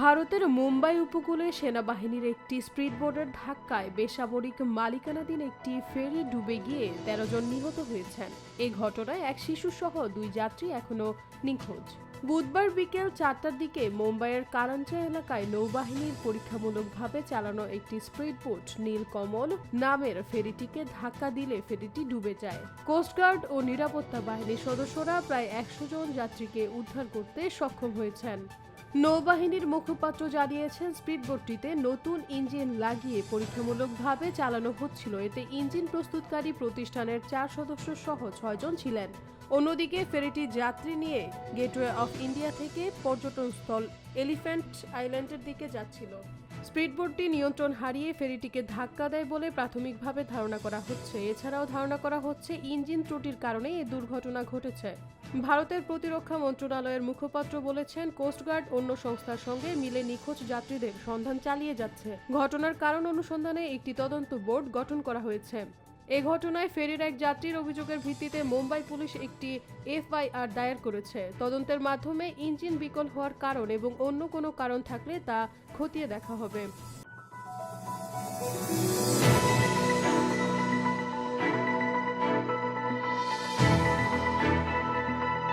ভারতের মুম্বাই উপকূলে সেনাবাহিনীর একটি স্পিডবোটের ধাক্কায় বেসামরিক মালিকানাধীন একটি ফেরি ডুবে গিয়ে তেরো জন নিহত হয়েছেন। এই ঘটনায় এক শিশুসহ দুই যাত্রী এখনও নিখোঁজ। বুধবার বিকেল চারটার দিকে মুম্বাইয়ের কারাঞ্চা এলাকায় নৌবাহিনীর পরীক্ষামূলকভাবে চালানো একটি স্পিডবোট নীলকমল নামের ফেরিটিকে ধাক্কা দিলে ফেরিটি ডুবে যায়। কোস্টগার্ড ও নিরাপত্তা বাহিনীর সদস্যরা প্রায় একশো জন যাত্রীকে উদ্ধার করতে সক্ষম হয়েছেন। নৌবাহিনীর মুখপাত্র জানিয়েছেন, স্পিডবোটটিতে নতুন ইঞ্জিন লাগিয়ে পরীক্ষামূলকভাবে চালানো হচ্ছিল। এতে ইঞ্জিন প্রস্তুতকারী প্রতিষ্ঠানের চার সদস্য সহ ছয়জন ছিলেন। অন্যদিকে ফেরিটি যাত্রী নিয়ে গেটওয়ে অফ ইন্ডিয়া থেকে পর্যটন স্থল এলিফ্যান্ট আইল্যান্ডের দিকে যাচ্ছিল। স্পিডবোটটি নিয়ন্ত্রণ হারিয়ে ফেরিটিকে ধাক্কা দেয় বলে প্রাথমিকভাবে ধারণা করা হচ্ছে। এছাড়াও ধারণা করা হচ্ছে ইঞ্জিন ত্রুটির কারণে এই দুর্ঘটনা ঘটেছে। ভারতের প্রতিরক্ষা মন্ত্রণালয়ের মুখপাত্র বলেছেন কোস্টগার্ড অন্য সংস্থার সঙ্গে মিলে নিখোঁজ যাত্রীদের সন্ধান চালিয়ে যাচ্ছে। ঘটনার কারণ অনুসন্ধানে একটি তদন্ত বোর্ড গঠন করা হয়েছে। এ ঘটনায় ফেরির এক যাত্রীর অভিযোগের ভিত্তিতে মুম্বাই পুলিশ একটি এফআইআর দায়ের করেছে। তদন্তের মাধ্যমে ইঞ্জিন বিকল হওয়ার কারণ এবং অন্য কোনো কারণ থাকলে তা খতিয়ে দেখা হবে।